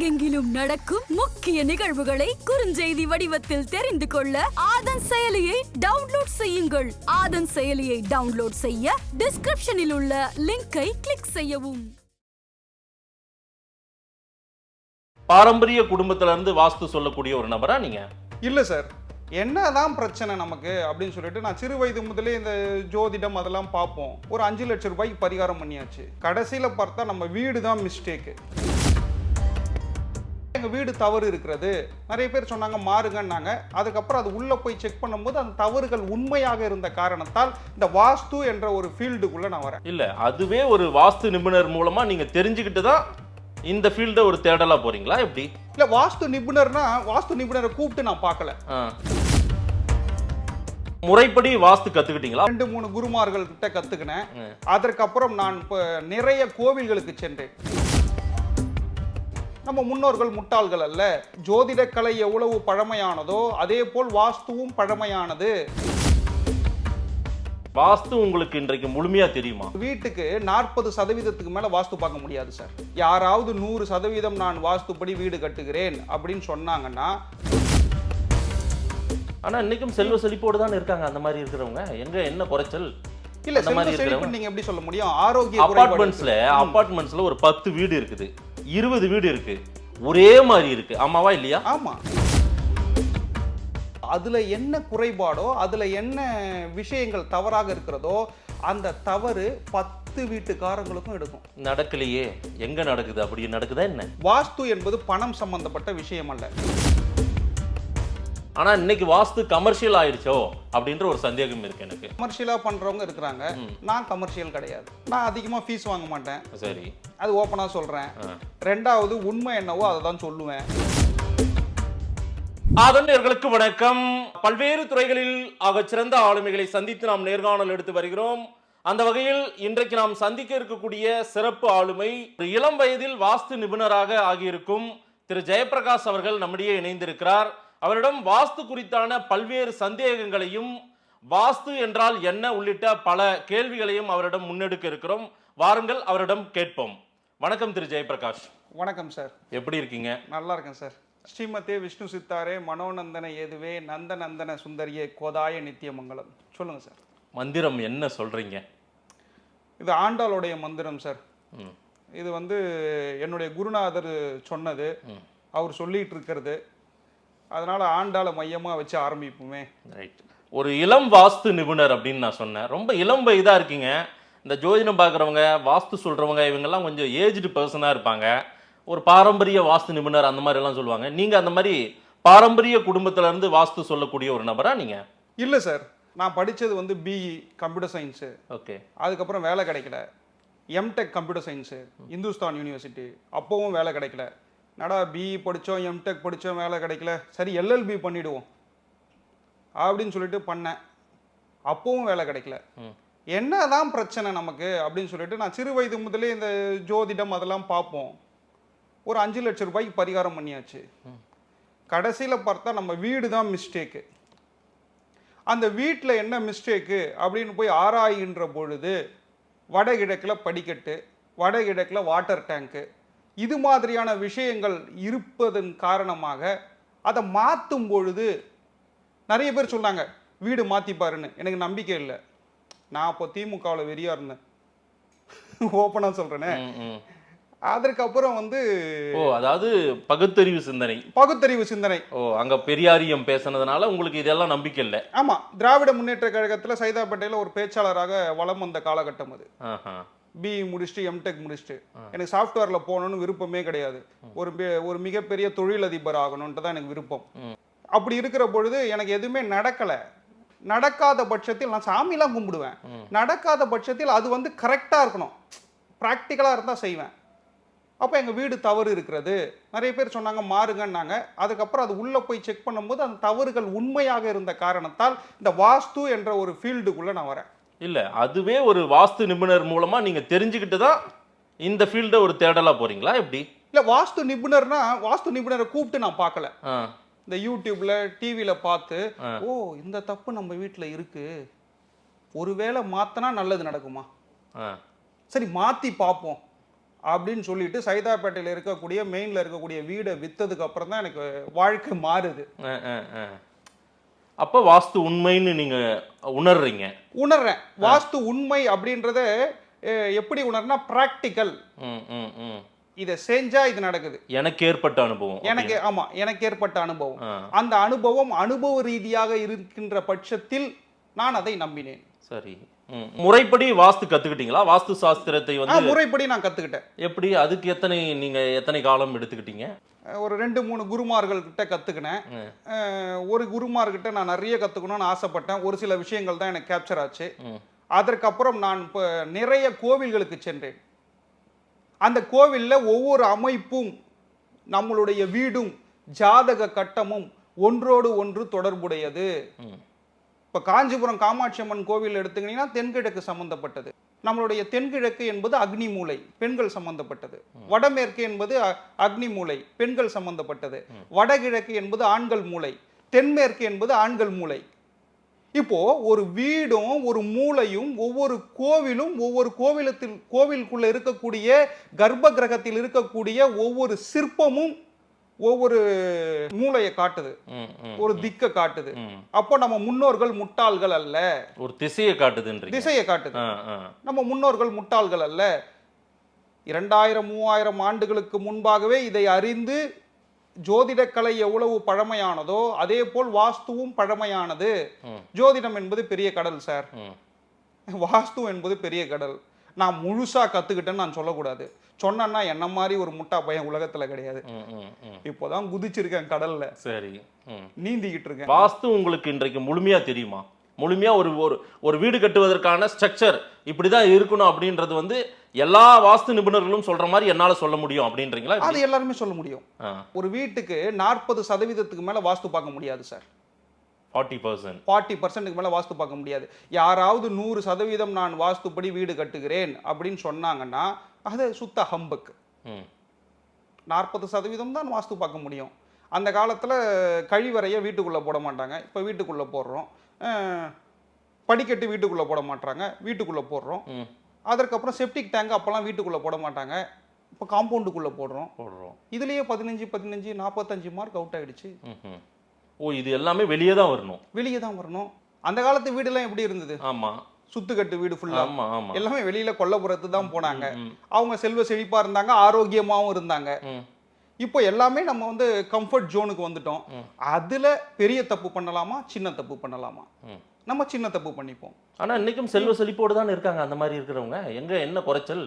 உலகெங்கிலும் நடக்கும் முக்கிய நிகழ்வுகளை குறுஞ்செய்தி வடிவத்தில் தெரிந்து கொள்ள ஆதன் செயலியை டவுன்லோட் செய்யுங்கள். ஆதன் செயலியை டவுன்லோட் செய்ய டிஸ்கிரிப்ஷனில் உள்ள லிங்கை கிளிக் செய்யவும். பாரம்பரிய குடும்பத்துல இருந்து வாஸ்து சொல்லக்கூடிய ஒரு நபரா நீங்க? இல்லை சார். என்னதான் பிரச்சனை நமக்கு அப்படின்னு சொல்லிட்டு நான் சிறு வயது முதலே இந்த ஜோதிடம் அதெல்லாம் பார்ப்போம். ஒரு அஞ்சு லட்சம் ரூபாய்க்கு பரிகாரம் பண்ணியாச்சு. கடைசியில் பார்த்தா நம்ம வீடு தான் மிஸ்டேக்கு எங்கள் வீடு தவறு இருக்கிறது. நிறைய பேர் சொன்னாங்க மாறுங்கன்னாங்க. அதுக்கப்புறம் அது உள்ளே போய் செக் பண்ணும்போது அந்த தவறுகள் உண்மையாக இருந்த காரணத்தால் இந்த வாஸ்து என்ற ஒரு ஃபீல்டுக்குள்ளே நான் வரேன். இல்ல அதுவே ஒரு வாஸ்து நிபுணர் மூலமா நீங்க தெரிஞ்சுக்கிட்டு தான் இந்த ஃபீல்ட ஒரு தேடலா போறீங்களா? எப்படி? இல்லை வாஸ்து நிபுணர்னா வாஸ்து நிபுணரை கூப்பிட்டு நான் பார்க்கல. முறைப்படி வாஸ்து கத்துக்கிட்டீங்களா? ரெண்டு மூணு குருமார்கள் கிட்ட கத்துக்கினேன். அதற்கப்புறம் நான் நிறைய கோவில்களுக்கு சென்றேன். நம்ம முன்னோர்கள் முட்டாள்கள் அல்ல. ஜோதிட கலை எவ்வளவு பழமையானதோ அதே போல் வாஸ்துவும் பழமையானது. வாஸ்து உங்களுக்கு இன்றைக்கு முழுமையா தெரியுமா? வீட்டுக்கு நாற்பது சதவீதத்துக்கு மேல வாஸ்து பார்க்க முடியாது சார். யாராவது நூறு சதவீதம் நான் வாஸ்துப்படி வீடு கட்டுகிறேன் அப்படின்னு சொன்னாங்கன்னா ஆனா இன்னைக்கும் செல்வ செழிப்போடு தான் இருக்காங்க அந்த மாதிரி இருக்கிறவங்க. எங்க என்ன குறைச்சல்? இல்ல செல்வ செழிப்பு நீங்க எப்படி சொல்ல முடியும்? ஆரோக்கிய அபார்ட்மெண்ட்ஸ்ல அபார்ட்மெண்ட்ஸ்ல ஒரு பத்து வீடு இருக்குது. இருபது வீடு இருக்கு. ஒரே மாதிரி இருக்கு. ஆமாவா இல்லையா? ஆமா. அதுல என்ன குறைபாடோ அதுல என்ன விஷயங்கள் தவறாக இருக்கிறதோ அந்த தவறு பத்து வீட்டுக்காரங்களுக்கும் எடுக்கும். நடக்கலையே. எங்க நடக்குது? அப்படி நடக்குதா என்ன? வாஸ்து என்பது பணம் சம்பந்தப்பட்ட விஷயம் அல்ல. ஆனா இன்னைக்கு வாஸ்து கமர்ஷியல் ஆயிடுச்சோ அப்படின்ற ஒரு சந்தேகம் இருக்கு எனக்கு. கமர்ஷியலா பண்றவங்க இருக்கிறாங்க. நான் கமர்ஷியல் கிடையாது. நான் அதிகமா ஃபீஸ் வாங்க மாட்டேன். சரி. அது ஓப்பனா சொல்றேன். ஆ. ரெண்டாவது உண்மை என்னவோ அதை தான் சொல்லுவேன். ஆதண்டர்களுக்கு வணக்கம். பல்வேறு துறைகளில் ஆக சிறந்த ஆளுமைகளை சந்தித்து நாம் நேர்காணல் எடுத்து வருகிறோம். அந்த வகையில் இன்றைக்கு நாம் சந்திக்க இருக்கக்கூடிய சிறப்பு ஆளுமை இளம் வயதில் வாஸ்து நிபுணராக ஆகியிருக்கும் திரு. ஜெயபிரகாஷ் அவர்கள் நம்மிடையே இணைந்திருக்கிறார். அவரிடம் வாஸ்து குறித்தான பல்வேறு சந்தேகங்களையும் வாஸ்து என்றால் என்ன உள்ளிட்ட பல கேள்விகளையும் அவரிடம் முன்னெடுக்க இருக்கிறோம். வாருங்கள் அவரிடம் கேட்போம். வணக்கம் திரு ஜெயபிரகாஷ். வணக்கம் சார். எப்படி இருக்கீங்க? நல்லா இருக்கேன் சார். ஸ்ரீமதே விஷ்ணு சித்தாரே மனோநந்தன ஏதுவே நந்த நந்தன சுந்தரியே கோதாய நித்தியமங்கலம் சொல்லுங்க சார். மந்திரம் என்ன சொல்றீங்க? இது ஆண்டாளுடைய மந்திரம் சார். இது வந்து என்னுடைய குருநாதர் சொன்னது. அவர் சொல்லிட்டு இருக்கிறது. அதனால ஆண்டாளை மையமா வச்சு ஆரம்பிப்போமே. ரைட் ஒரு இளம் வாஸ்து நிபுணர் அப்படின்னு நான் சொன்னேன். ரொம்ப இளம் வயதா இருக்கீங்க. இந்த ஜோதிடம் பார்க்குறவங்க வாஸ்து சொல்றவங்க இவங்கெல்லாம் கொஞ்சம் ஏஜ்டு பர்சனாக இருப்பாங்க. ஒரு பாரம்பரிய வாஸ்து நிபுணர் அந்த மாதிரி எல்லாம் சொல்லுவாங்க. நீங்க அந்த மாதிரி பாரம்பரிய குடும்பத்துல இருந்து வாஸ்து சொல்லக்கூடிய ஒரு நபரா நீங்க? இல்லை சார். நான் படிச்சது வந்து பிஇ கம்ப்யூட்டர் சயின்ஸு ஓகே அதுக்கப்புறம் வேலை கிடைக்கல. M Tech computer science Hindustan university அப்போவும் வேலை கிடைக்கல. நடா பிஇ படித்தோம் எம்டெக் படித்தோம் வேலை கிடைக்கல. சரி எல்எல்பி பண்ணிடுவோம். அப்படின்னு சொல்லிட்டு பண்ணேன். அப்போவும் வேலை கிடைக்கல. என்னதான் பிரச்சனை நமக்கு அப்படின்னு சொல்லிட்டு நான் சிறு வயது முதலே இந்த ஜோதிடம் அதெல்லாம் பார்ப்போம். ஒரு அஞ்சு லட்சம் ரூபாய்க்கு பரிகாரம் பண்ணியாச்சு. கடைசியில் பார்த்தா நம்ம வீடு தான் மிஸ்டேக்கு அந்த வீட்டில் என்ன மிஸ்டேக்கு அப்படின்னு போய் ஆராய்கின்ற பொழுது வடகிழக்கில் படிக்கட்டு வடகிழக்கில் வாட்டர் டேங்க்கு இது மாதிரியான விஷயங்கள் இருப்பதன் காரணமாக அதை மாற்றும் பொழுது நிறைய பேர் சொன்னாங்க வீடு மாற்றிப்பாருன்னு எனக்கு நம்பிக்கை இல்லை. நான் அப்போ திமுகவில் வெறியா இருந்தேன். ஓப்பனாக சொல்கிறேனே. அதற்கப்புறம் வந்து ஓ அதாவது பகுத்தறிவு சிந்தனை. பகுத்தறிவு சிந்தனை. ஓ அங்க பெரியாரியம் பேசுனதுனால உங்களுக்கு இதெல்லாம் நம்பிக்கை இல்லை. ஆமா திராவிட முன்னேற்ற கழகத்துல சைதாப்பேட்டையில ஒரு பேச்சாளராக வலம் வந்த காலகட்டம் அது. ஆஹா. பிஇ முடிச்சுட்டு எம்டெக் முடிச்சுட்டு. எனக்கு சாஃப்ட்வேர்ல போகணும்னு விருப்பமே கிடையாது. ஒரு ஒரு மிகப்பெரிய தொழிலதிபர் ஆகணும்ன்ட்டு தான் எனக்கு விருப்பம். அப்படி இருக்கிற பொழுது எனக்கு எதுவுமே நடக்கல. நடக்காத பட்சத்தில் நான் சாமிலாம் கும்பிடுவேன். நடக்காத பட்சத்தில் அது வந்து கரெக்டா இருக்கணும். ப்ராக்டிக்கலாக இருந்தால் செய்வேன். அப்போ எங்கள் வீடு தவறு இருக்கிறது. நிறைய பேர் சொன்னாங்க மாறுங்கன்னாங்க. அதுக்கப்புறம் அது உள்ளே போய் செக் பண்ணும்போது அந்த தவறுகள் உண்மையாக இருந்த காரணத்தால் இந்த வாஸ்து என்ற ஒரு ஃபீல்டுக்குள்ளே நான் வரேன். இல்ல அதுவே ஒரு வாஸ்து நிபுணர் மூலமா நீங்க தெரிஞ்சுக்கிட்டு தான் இந்த ஃபீல்ட ஒரு தேடலா போறீங்களா? எப்படி? இல்லை வாஸ்து நிபுணர்னா வாஸ்து நிபுணரை கூப்பிட்டு நான் பார்க்கல. இந்த யூடியூப்ல டிவியில பார்த்து. ஓ இந்த தப்பு நம்ம வீட்டில் இருக்கு. ஒருவேளை மாத்தினா நல்லது நடக்குமா? சரி மாத்தி பார்ப்போம். அப்படின்னு சொல்லிட்டு சைதாப்பேட்டையில் இருக்கக்கூடிய மெயினில் இருக்கக்கூடிய வீடை விற்றதுக்கு அப்புறம் தான் எனக்கு வாழ்க்கை மாறுது. அப்ப வாஸ்து உண்மைன்னு நீங்க உணர்றீங்க. உணர்றேன். வாஸ்து உண்மை அப்படின்றத எப்படி உணர்னா ப்ராக்டிக்கல் ம், ம், ம். இதை செஞ்சா இது நடக்குது. எனக்கு ஏற்பட்ட அனுபவம் எனக்கு ஆமா எனக்கு ஏற்பட்ட அனுபவம். அந்த அனுபவம் அனுபவ ரீதியாக இருக்கின்ற பட்சத்தில் நான் அதை நம்பினேன். சரி. முறைப்படி வாஸ்து கத்துக்கிட்டீங்களா? வாஸ்து சாஸ்திரத்தை வந்து முறைப்படி நான் கத்துக்கிட்டேன். எப்படி அதுக்கு எத்தனை நீங்க எத்தனை காலம் எடுத்துக்கிட்டீங்க? ஒரு ரெண்டு மூணு குருமார்கள் கிட்ட கத்துக்கினேன் ம். அஹ், ஒரு குருமார்கிட்ட நான் நிறைய கத்துக்கணும்னு ஆசைப்பட்டேன் ஒரு சில விஷயங்கள் தான் எனக்கு கேப்சர் ஆச்சு. அதற்கப்புறம் நான் இப்போ நிறைய கோவில்களுக்கு சென்றேன் அந்த கோவில்ல ஒவ்வொரு அமைப்பும் நம்மளுடைய வீடும் ஜாதக கட்டமும் ஒன்றோடு ஒன்று தொடர்புடையது. இப்போ காஞ்சிபுரம் காமாட்சி அம்மன் கோவில் எடுத்துக்கிட்டீங்கன்னா தென்கிழக்கு சம்பந்தப்பட்டது நம்மளுடைய தென்கிழக்கு என்பது அக்னி மூலை பெண்கள் சம்பந்தப்பட்டது. வடமேற்கு என்பது அக்னி மூலை பெண்கள் சம்பந்தப்பட்டது. வடகிழக்கு என்பது ஆண்கள் மூலை தென்மேற்கு என்பது ஆண்கள் மூலை. இப்போ ஒரு வீடும் ஒரு மூலையும் ஒவ்வொரு கோவிலும் ஒவ்வொரு கோவிலத்தில் கோவிலுக்குள்ள இருக்கக்கூடிய கர்ப்ப கிரகத்தில் இருக்கக்கூடிய ஒவ்வொரு சிற்பமும் ஒவ்வொரு மூளையை காட்டுது. ஒரு திக்கை காட்டுது. அப்போ நம்ம முன்னோர்கள் முட்டாள்கள் அல்ல. ஒரு திசையை காட்டுதுன்றீங்க. திசையை காட்டுது. நம்ம முன்னோர்கள் முட்டாள்கள் அல்ல. இரண்டாயிரம் மூவாயிரம் ஆண்டுகளுக்கு முன்பாகவே இதை அறிந்து ஜோதிடக்கலை எவ்வளவு பழமையானதோ அதே போல் வாஸ்துவும் பழமையானது. ஜோதிடம் என்பது பெரிய கடல் சார். வாஸ்து என்பது பெரிய கடல். நான் முழுசா கத்துக்கிட்டேன்னு நான் சொல்லக்கூடாது. சொன்னேன்னா என்ன மாதிரி ஒரு முட்டா பையன் உலகத்துல கிடையாது. இப்போதான் குதிச்சிருக்கேன் கடல்ல. சரி. நீந்திக்கிட்டு இருக்கேன். வாஸ்து உங்களுக்கு இன்றைக்கு முழுமையா தெரியுமா? முழுமையா ஒரு ஒரு ஒரு வீடு கட்டுவதற்கான ஸ்ட்ரக்சர் இப்படிதான் இருக்கணும் அப்படின்றது வந்து எல்லா வாஸ்து நிபுணர்களும் சொல்ற மாதிரி என்னால சொல்ல முடியும் அப்படின்றீங்களா? அது எல்லாருமே சொல்ல முடியும். ஒரு வீட்டுக்கு நாற்பது சதவீதத்துக்கு மேல வாஸ்து பார்க்க முடியாது சார். ஃபார்ட்டி பர்சன்ட் ஃபார்ட்டி பர்சன்ட்டுக்கு மேலே வாஸ்து பார்க்க முடியாது. யாராவது நூறு சதவீதம் நான் வாஸ்துப்படி வீடு கட்டுகிறேன் அப்படின்னு சொன்னாங்கன்னா அது சுத்த ஹம்புக்கு. நாற்பது சதவீதம் தான் வாஸ்து பார்க்க முடியும். அந்த காலத்தில் கழிவறையை வீட்டுக்குள்ளே போட மாட்டாங்க. இப்போ வீட்டுக்குள்ளே போடுறோம். படிக்கட்டு வீட்டுக்குள்ளே போட மாட்டாங்க வீட்டுக்குள்ளே போடுறோம். அதற்கப்புறம் செப்டிக் டேங்க் அப்போல்லாம் வீட்டுக்குள்ளே போட மாட்டாங்க. இப்போ காம்பவுண்டுக்குள்ளே போடுறோம். போடுறோம். இதுலேயே பதினஞ்சு பதினஞ்சு நாற்பத்தஞ்சு மார்க் அவுட் ஆயிடுச்சு. ம்ஹும். ஓ இது எல்லாமே வெளியே தான் வரணும். வெளியே தான் வரணும். அந்த காலத்து வீடெல்லாம் எப்படி இருந்தது? ஆமா. சுத்துக்கட்டு வீடு ஃபுல்லா ஆமா ஆமா. எல்லாமே வெளியில கொல்லப்புறத்து தான் போனாங்க. அவங்க செல்வ செழிப்பா இருந்தாங்க ஆரோக்கியமாவும் இருந்தாங்க. இப்போ எல்லாமே நம்ம வந்து கம்ஃபர்ட் ஜோனுக்கு வந்துட்டோம். அதுல பெரிய தப்பு பண்ணலாமா சின்ன தப்பு பண்ணலாமா. நம்ம சின்ன தப்பு பண்ணிப்போம். ஆனா இன்னைக்கும் செல்வ செழிப்போடு தான் இருக்காங்க அந்த மாதிரி இருக்கிறவங்க? எங்க என்ன குறைச்சல்?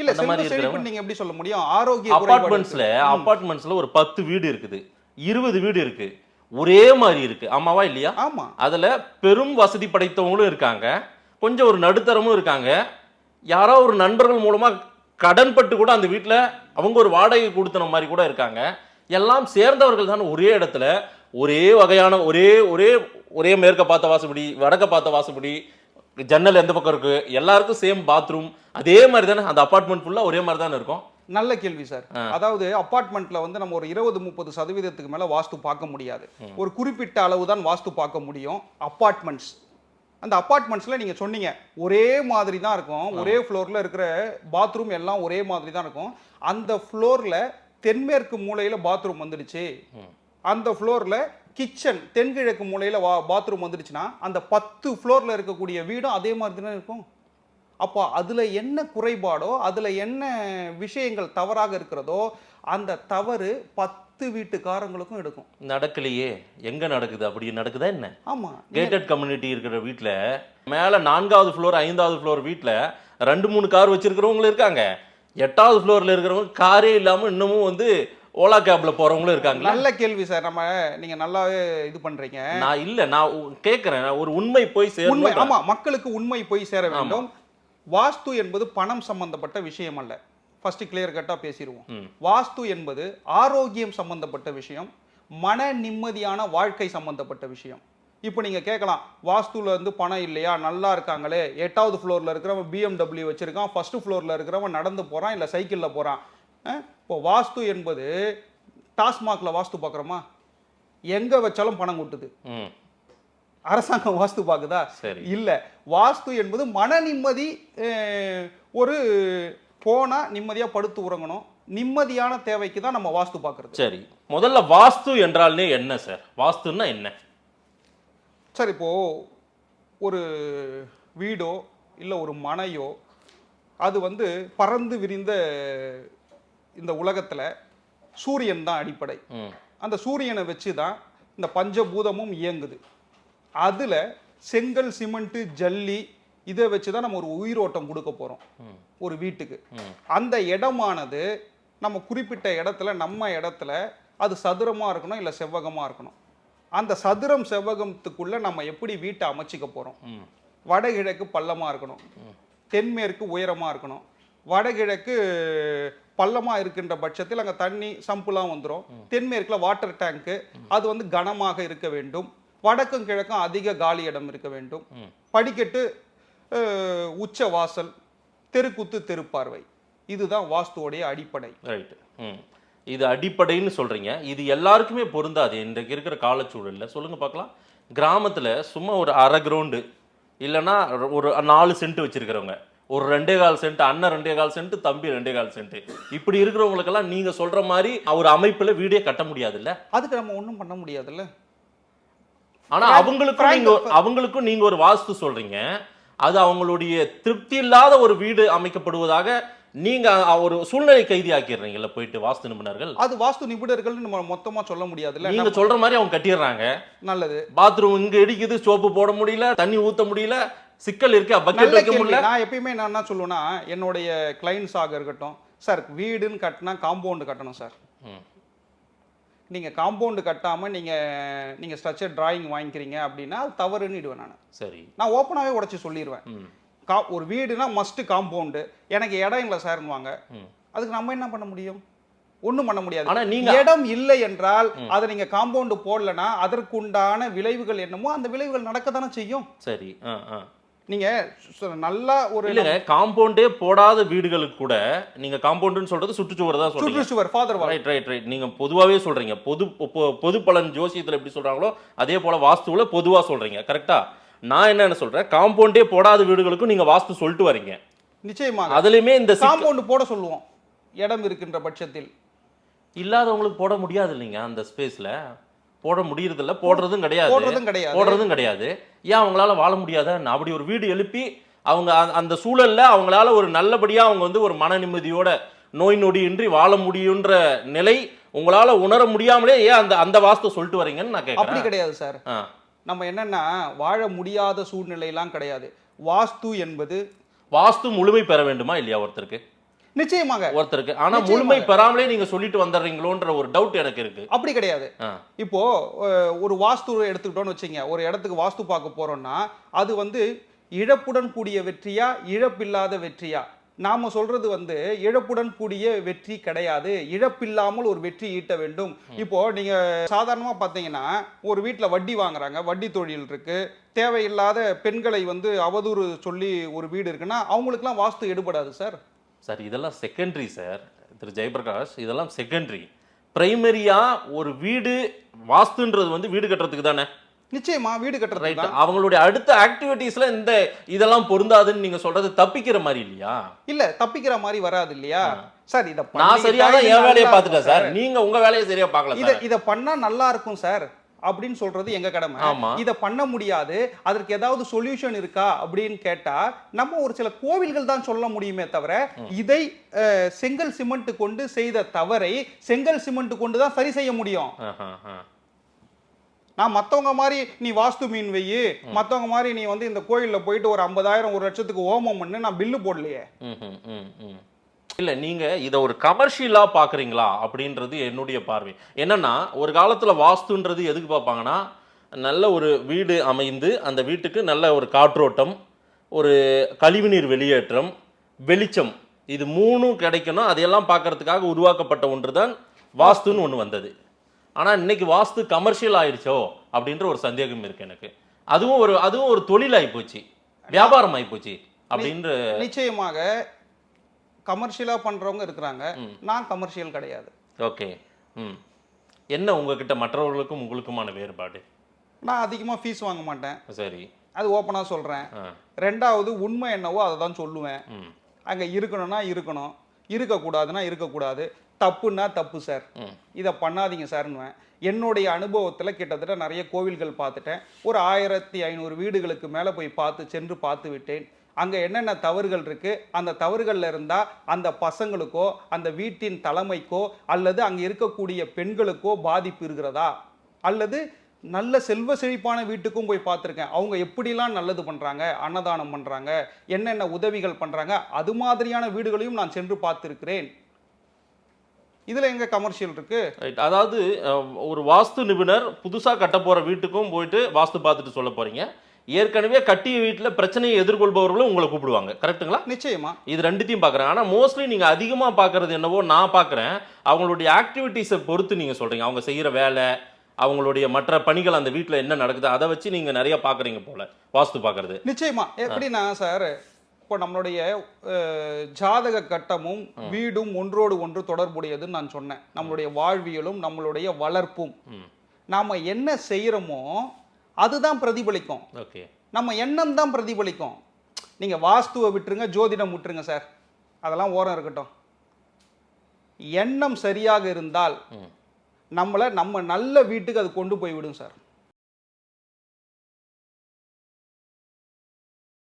இல்ல செல்வ செழிப்பு நீங்க எப்படி சொல்ல முடியும்? ஆரோக்கிய அபார்ட்மெண்ட்ஸ்ல. அபார்ட்மெண்ட்ஸ்ல ஒரு பத்து வீடு இருக்குது. இருபது வீடு இருக்கு. ஒரே மாதிரி இருக்கு. ஆமாவா இல்லையா? ஆமா. அதுல பெரும் வசதி படைத்தவங்களும் இருக்காங்க. கொஞ்சம் ஒரு நடுத்தரமும் இருக்காங்க. யாரோ ஒரு நண்பர்கள் மூலமா கடன்பட்டு கூட அந்த வீட்ல அவங்க ஒரு வாடகை கொடுத்தன மாதிரி கூட இருக்காங்க. எல்லாம் சேர்ந்தவர்கள் தான் ஒரே இடத்துல. ஒரே வகையான ஒரே ஒரே ஒரே மேற்க பார்த்த வாசப்படி வடக்க பார்த்த வாசப்படி ஜன்னல் எந்த பக்கம் இருக்கு? எல்லாருக்கும் சேம் பாத்ரூம் அதே மாதிரி தானே அந்த அபார்ட்மெண்ட் ஃபுல்லா ஒரே மாதிரி தானே இருக்கும்? நல்ல கேள்வி சார். அதாவது அபார்ட்மெண்ட்ல வந்து நம்ம ஒரு இருபது முப்பது சதவீதத்துக்கு மேல வாஸ்து பார்க்க முடியாது. ஒரு குறிப்பிட்ட அளவு தான் வாஸ்து பார்க்க முடியும். அபார்ட்மெண்ட்ஸ் அந்த அபார்ட்மெண்ட்ஸ்ல நீங்க சொன்னீங்க ஒரே மாதிரி தான் இருக்கும் ஒரே ஃப்ளோர்ல இருக்கிற பாத்ரூம் எல்லாம் ஒரே மாதிரி தான் இருக்கும். அந்த ஃப்ளோர்ல தென்மேற்கு மூலையில பாத்ரூம் வந்துடுச்சு. அந்த ஃப்ளோர்ல கிச்சன் தென்கிழக்கு மூலையில வா பாத்ரூம் வந்துடுச்சுன்னா அந்த பத்து ஃப்ளோர்ல இருக்கக்கூடிய வீடும் அதே மாதிரி தானே இருக்கும்? அப்போ அதுல என்ன குறைபாடோ அதுல என்ன விஷயங்கள் தவறாக இருக்கிறதோ அந்த தவறு பத்து வீட்டுக்காரங்களுக்கும் எடுக்கும். நடக்கலையே. எங்க நடக்குது? அப்படி நடக்குதா என்ன? ஆமா. கேட்டட் கம்யூனிட்டி இருக்கிற வீட்ல மேல நான்காவது ஃப்ளோர் ஐந்தாவது ஃப்ளோர் வீட்ல ரெண்டு மூணு கார் வச்சிருக்கிறவங்களும் இருக்காங்க. எட்டாவது ஃப்ளோர்ல இருக்கிறவங்க காரே இல்லாம இன்னமும் வந்து ஓலா கேப்ல போறவங்களும் இருக்காங்களா? நல்ல கேள்வி சார். நம்ம நீங்க நல்லாவே இது பண்றீங்க. நான் இல்ல நான் நான் ஒரு உண்மை போய் உண்மை சேரணும் ஆமா மக்களுக்கு உண்மை போய் சேர வேண்டும். வாஸ்து என்பது பணம் சம்பந்தப்பட்ட விஷயம் அல்ல. ஃபர்ஸ்ட் கிளியர் கட்டா பேசிடுவோம். வாஸ்து என்பது ஆரோக்கியம் சம்பந்தப்பட்ட விஷயம் மன நிம்மதியான வாழ்க்கை சம்பந்தப்பட்ட விஷயம். இப்போ நீங்க கேட்கலாம் வாஸ்துல இருந்து பணம் இல்லையா? நல்லா இருக்காங்களே. எட்டாவது ஃப்ளோர்ல இருக்கிறவன் பிஎம்டபிள்யூ வச்சிருக்கான். ஃபர்ஸ்ட் ஃப்ளோர்ல இருக்கிறவன் நடந்து போறான் இல்ல சைக்கிள்ல அஹ்? இப்போ வாஸ்து என்பது டாஸ்மாக்ல வாஸ்து பார்க்குறோமா? எங்க வச்சாலும் பணம் கொட்டுது. அரசாங்கம் வாஸ்து பார்க்குதா சரி. இல்ல. வாஸ்து என்பது மன நிம்மதி ஒரு போனா நிம்மதியா படுத்து உறங்கணும். நிம்மதியான தேவைக்கு தான் நம்ம வாஸ்து பார்க்கறது சரி. முதல்ல வாஸ்து என்றால்னே என்ன சார்? வாஸ்துன்னா என்ன? சார் இப்போ ஒரு வீடோ இல்லை ஒரு மனையோ அது வந்து பறந்து விரிந்த இந்த உலகத்துல சூரியன் தான் அடிப்படை. அந்த சூரியனை வச்சு தான் இந்த பஞ்சபூதமும் இயங்குது. அதுல செங்கல் சிமெண்ட் ஜல்லி இதை வச்சு தான் நம்ம ஒரு உயிரோட்டம் கொடுக்க போறோம். ஒரு வீட்டுக்கு. அந்த இடமானது நம்ம குறிப்பிட்ட இடத்துல நம்ம இடத்துல அது சதுரமா இருக்கணும் இல்லை செவ்வகமா இருக்கணும். அந்த சதுரம் செவ்வகத்துக்குள்ள நம்ம எப்படி வீட்டை அமைச்சிக்க போறோம்? ம். வடகிழக்கு பள்ளமா இருக்கணும். தென்மேற்கு உயரமா இருக்கணும். வடகிழக்கு பள்ளமா இருக்கின்ற பட்சத்தில் அங்க தண்ணி சம்புலாம் வந்துடும் தென்மேற்குல வாட்டர் டேங்க்கு. அது வந்து கனமாக இருக்க வேண்டும். வடக்கும் கிழக்கும் அதிக காலி இடம் இருக்க வேண்டும். படிக்கட்டு உச்ச வாசல் தெருக்குத்து தெருப்பார்வை. இதுதான் வாஸ்துவோடைய அடிப்படை. ரைட் ம். இது அடிப்படைன்னு சொல்றீங்க. இது எல்லாருக்குமே பொருந்தாது. இன்றைக்கு இருக்கிற காலச்சூழல்ல. சொல்லுங்க பார்க்கலாம். கிராமத்துல சும்மா ஒரு அரை கிரவுண்டு இல்லைன்னா ஒரு நாலு சென்ட் வச்சிருக்கிறவங்க. ஒரு ரெண்டே கால் சென்ட் அண்ணன் ரெண்டே கால் சென்ட் தம்பி ரெண்டே கால் சென்ட் இப்படி இருக்கிறவங்களுக்கெல்லாம் நீங்க சொல்ற மாதிரி ஒரு அமைப்புல வீடே கட்ட முடியாதுல்ல? அதுக்கு நம்ம ஒண்ணும் பண்ண முடியாதுல்ல? ஆனா அவங்களுக்கும் நீங்க அவங்களுக்கும் நீங்க ஒரு வாஸ்து சொல்றீங்க. அது அவங்களுடைய திருப்தி இல்லாத ஒரு வீடு அமைக்கப்படுவதாக நீங்க ஒரு சூழ்நிலை கைதி ஆக்கிடுறீங்கல்ல போயிட்டு வாஸ்து நிபுணர்கள்? அது வாஸ்து நிபுணர்கள் நம்ம மொத்தமா சொல்ல முடியாதுல்ல. நீங்க சொல்ற மாதிரி அவங்க கட்டிடுறாங்க. நல்லது. பாத்ரூம் இங்க இடிக்குது சோப்பு போட முடியல தண்ணி ஊத்த முடியல சிக்கல் இருக்கு பக்கெட் வைக்க முடியல. நான் எப்பயுமே நான் என்ன சொல்லுவேன்னா என்னுடைய கிளைண்ட்ஸ் ஆக இருக்கட்டும் சார் வீடுன்னு கட்டினா காம்பவுண்டு கட்டணும் சார் ம். நீங்க காம்பவுண்டு கட்டாம நீங்க நீங்க ஸ்ட்ரக்சர் டிராயிங் வாங்கிக்கிறீங்க அப்படின்னா அது தவறுன்னுடுவேன் நான். சரி. நான் ஓப்பனாகவே உடைச்சு சொல்லிடுவேன். கா ஒரு வீடுனா மஸ்ட் காம்பவுண்டு எனக்கு இடம் இல்லை சார்னுவாங்க. அதுக்கு நம்ம என்ன பண்ண முடியும்? ஒண்ணும் பண்ண முடியாது. ஆனா நீங்க- இடம் இல்லை என்றால் அதை நீங்க காம்பவுண்டு போடலனா அதற்குண்டான விளைவுகள் என்னமோ அந்த விளைவுகள் நடக்க தானே செய்யும். சரி. ஆ, ஆ. நீங்க சு- நல்லா ஒரு இல்லைங்க காம்பவுண்டே போடாத வீடுகளுக்கு கூட நீங்க காம்பவுண்டுன்னு சொல்றது சுற்றுச்சுவர் தான் சொல்றீங்க. சுற்றுச்சுவர் ஃபாதர் ரைட் ரைட் ரைட் நீங்க பொதுவாவே சொல்றீங்க. பொது பொது பலன் ஜோசியத்துல எப்படி சொல்றாங்களோ அதே போல வாஸ்துவுல பொதுவா சொல்றீங்க. கரெக்டா நான் என்ன சொல்றேன் காம்பவுண்டே போடாத வீடுகளுக்கும் நீங்க வாஸ்து சொல்லிட்டு வரீங்க. நிச்சயமாக. அதுலயுமே இந்த காம்பவுண்டு போட சொல்லுவோம். இடம் இருக்கின்ற பட்சத்தில். இல்லாதவங்களுக்கு போட முடியாது இல்லைங்க அந்த ஸ்பேஸ்ல போட முடியறது இல்ல போடுறதும் கிடையாது. போடுறதும் கிடையாது. போடுறதும் கிடையாது. ஏன் அவங்களால வாழ முடியாத? அப்படி ஒரு வீடு எழுப்பி அவங்க அந்த- சூழல்ல அவங்களால ஒரு நல்லபடியா அவங்க வந்து ஒரு மன நிம்மதியோட நோய் நொடி இன்றி வாழ முடியுன்ற நிலை உங்களால உணர முடியாமலே ஏன் அந்த அந்த வாஸ்து சொல்லிட்டு வரீங்கன்னு நான் அப்படி கேட்கறேன் கிடையாது சார். நம்ம என்னன்னா வாழ முடியாத சூழ்நிலையெல்லாம் கிடையாது. வாஸ்து என்பது வாஸ்து முழுமை பெற வேண்டுமா இல்லையா ஒருத்தருக்கு? நிச்சயமாக. ஒருத்தருக்கு. ஆனா. முழுமை பெறாமலே நீங்க சொல்லிட்டு வந்துடுறீங்களோன்ற ஒரு டவுட் எனக்கு இருக்கு அப்படி கிடையாது. இப்போ ஒரு வாஸ்து எடுத்துக்கிட்டோம்னு வச்சுங்க ஒரு இடத்துக்கு வாஸ்து பார்க்க போறோம்னா அது வந்து இழப்புடன் கூடிய வெற்றியா இழப்பில்லாத வெற்றியா? நாம சொல்றது வந்து இழப்புடன் கூடிய வெற்றி கிடையாது. இழப்பில்லாமல் ஒரு வெற்றி ஈட்ட வேண்டும். இப்போ நீங்க சாதாரணமா பாத்தீங்கன்னா ஒரு வீட்ல வட்டி வாங்குறாங்க வட்டி தொழில் இருக்கு. தேவையில்லாத பெண்களை வந்து அவதூறு சொல்லி ஒரு வீடு இருக்குன்னா அவங்களுக்குலாம் வாஸ்து எடுபடாது சார். சார் இதெல்லாம் செகண்டரி சார். திரு. ஜெயபிரகாஷ் இதெல்லாம் செகண்டரி பிரைமரியா ஒரு வீடு வாஸ்துன்றது வந்து வீடு கட்டுறதுக்கு தானே? நிச்சயமா வீடு கட்டுறது ரைட் அவங்களுடைய அடுத்த ஆக்டிவிட்டீஸ்ல இந்த இதெல்லாம் பொருந்தாதுன்னு நீங்க சொல்றது தப்பிக்கிற மாதிரி இல்லையா? இல்ல தப்பிக்கிற மாதிரி வராது இல்லையா? சார் இத நான் சரியா தான் என் வேலையை பார்த்துட்டேன் சார். நீங்க உங்க வேலையை சரியா பார்க்கல இத இத பண்ணா நல்லா இருக்கும் சார். அப்படின்னு சொல்றது எங்க கடமை. இத பண்ண முடியாது அதற்கு ஏதாவது சொல்யூஷன் இருக்கா அப்படின்னு கேட்டா நம்ம ஒரு சில கோவில்கள் தான் சொல்ல முடியுமே தவிர இதை செங்கல் சிமெண்ட் கொண்டு செய்த தவறை செங்கல் சிமெண்ட் கொண்டு தான் சரி செய்ய முடியும். நான் மத்தவங்க மாதிரி நீ வாஸ்து மீன் வெயி மத்தவங்க மாதிரி நீ வந்து இந்த கோயில்ல போயிட்டு ஒரு ஐம்பதாயிரம் ஒரு லட்சத்துக்கு ஹோமம் பண்ணு நான் பில்லு போடலையே. இல்ல நீங்க இத ஒரு கமர்ஷியலா பாக்குறீங்களா அப்படின்றது என்னுடைய பார்வை. என்னன்னா ஒரு காலத்துல வாஸ்துன்றது எதுக்கு பார்ப்பாங்கன்னா நல்ல ஒரு வீடு அமைந்து அந்த வீட்டுக்கு நல்ல ஒரு காற்றோட்டம் ஒரு கழிவுநீர் வெளியேற்றம் வெளிச்சம் இது மூணும் கிடைக்கணும் அதையெல்லாம் பார்க்கறதுக்காக உருவாக்கப்பட்ட ஒன்று தான் வாஸ்துன்னு ஒன்று வந்தது. ஆனால் இன்னைக்கு வாஸ்து கமர்ஷியல் ஆயிடுச்சோ அப்படின்ற ஒரு சந்தேகம் இருக்கு எனக்கு. அதுவும் ஒரு அதுவும் ஒரு தொழில் ஆயிப்போச்சு வியாபாரம் ஆயிப்போச்சு அப்படின்ற நிச்சயமாக கமர்ஷியலா பண்றவங்க இருக்கிறாங்க. நான் கமர்ஷியல் கிடையாது. ஓகே. ம். என்ன உங்ககிட்ட மற்றவர்களுக்கும் உங்களுக்குமான வேறுபாடு? நான் அதிகமா ஃபீஸ் வாங்க மாட்டேன். சரி. அது ஓப்பனா சொல்றேன். ஆ. ரெண்டாவது உண்மை என்னவோ அதை தான் சொல்லுவேன். அங்கே இருக்கணும்னா இருக்கணும். இருக்கக்கூடாதுன்னா இருக்கக்கூடாது. தப்புன்னா தப்பு சார் இதை பண்ணாதீங்க சார்னுவேன் என்னுடைய அனுபவத்தில் கிட்டத்தட்ட நிறைய கோவில்கள் பார்த்துட்டேன். ஒரு ஆயிரத்தி ஐநூறு வீடுகளுக்கு மேலே போய் பார்த்து சென்று பார்த்து விட்டேன். அங்கே என்னென்ன தவறுகள் இருக்குது அந்த தவறுகளில் இருந்தால் அந்த பசங்களுக்கோ அந்த வீட்டின் தலைமைக்கோ அல்லது அங்கே இருக்கக்கூடிய பெண்களுக்கோ பாதிப்பு இருக்கிறதா? அல்லது நல்ல செல்வ செழிப்பான வீட்டுக்கும் போய் பார்த்துருக்கேன். அவங்க எப்படிலாம் நல்லது பண்ணுறாங்க அன்னதானம் பண்ணுறாங்க என்னென்ன உதவிகள் பண்ணுறாங்க அது மாதிரியான வீடுகளையும் நான் சென்று பார்த்துருக்கிறேன். இதில் எங்கே கமர்ஷியல் இருக்கு? ரைட் அதாவது ஒரு வாஸ்து நிபுணர் புதுசாக கட்ட போகிற வீட்டுக்கும் போயிட்டு வாஸ்து பார்த்துட்டு சொல்ல போகிறீங்க ஏற்கனவே கட்டிய வீட்டுல பிரச்சனையை எதிர்கொள்பவர்களும் உங்களை கூப்பிடுவாங்க. கரெக்ட்டுங்களா? நிச்சயமா. இது ரெண்டுத்தையும் பார்க்குறேன். ஆனால் மோஸ்ட்லி நீங்கள் அதிகமாக பார்க்குறது என்னவோ நான் பார்க்குறேன். அவங்களுடைய ஆக்டிவிட்டீஸை பொறுத்து நீங்கள் சொல்கிறீங்க அவங்க செய்கிற வேலை அவங்களுடைய மற்ற பணிகள் அந்த வீட்டில் என்ன நடக்குது அதை வச்சு நீங்கள் நிறைய பார்க்குறீங்க போல. வாஸ்து பார்க்குறது. நிச்சயமா. எப்படின்னா சார் இப்போ நம்மளுடைய ஜாதக கட்டமும் வீடும் ஒன்றோடு ஒன்று தொடர்புடையதுன்னு நான் சொன்னேன். நம்மளுடைய வாழ்வியலும் நம்மளுடைய வளர்ப்பும். நாம என்ன செய்யறோமோ அதுதான் பிரதிபலிக்கும். ஓகே. நம்ம எண்ணம் தான் பிரதிபலிக்கும். நீங்க வாஸ்துவை விட்டுருங்க ஜோதிடம் விட்டுருங்க சார். அதெல்லாம் ஓரம் இருக்கட்டும். எண்ணம் சரியாக இருந்தால் நம்மளை நம்ம நல்ல வீட்டுக்கு அது கொண்டு போய் விடும் சார்.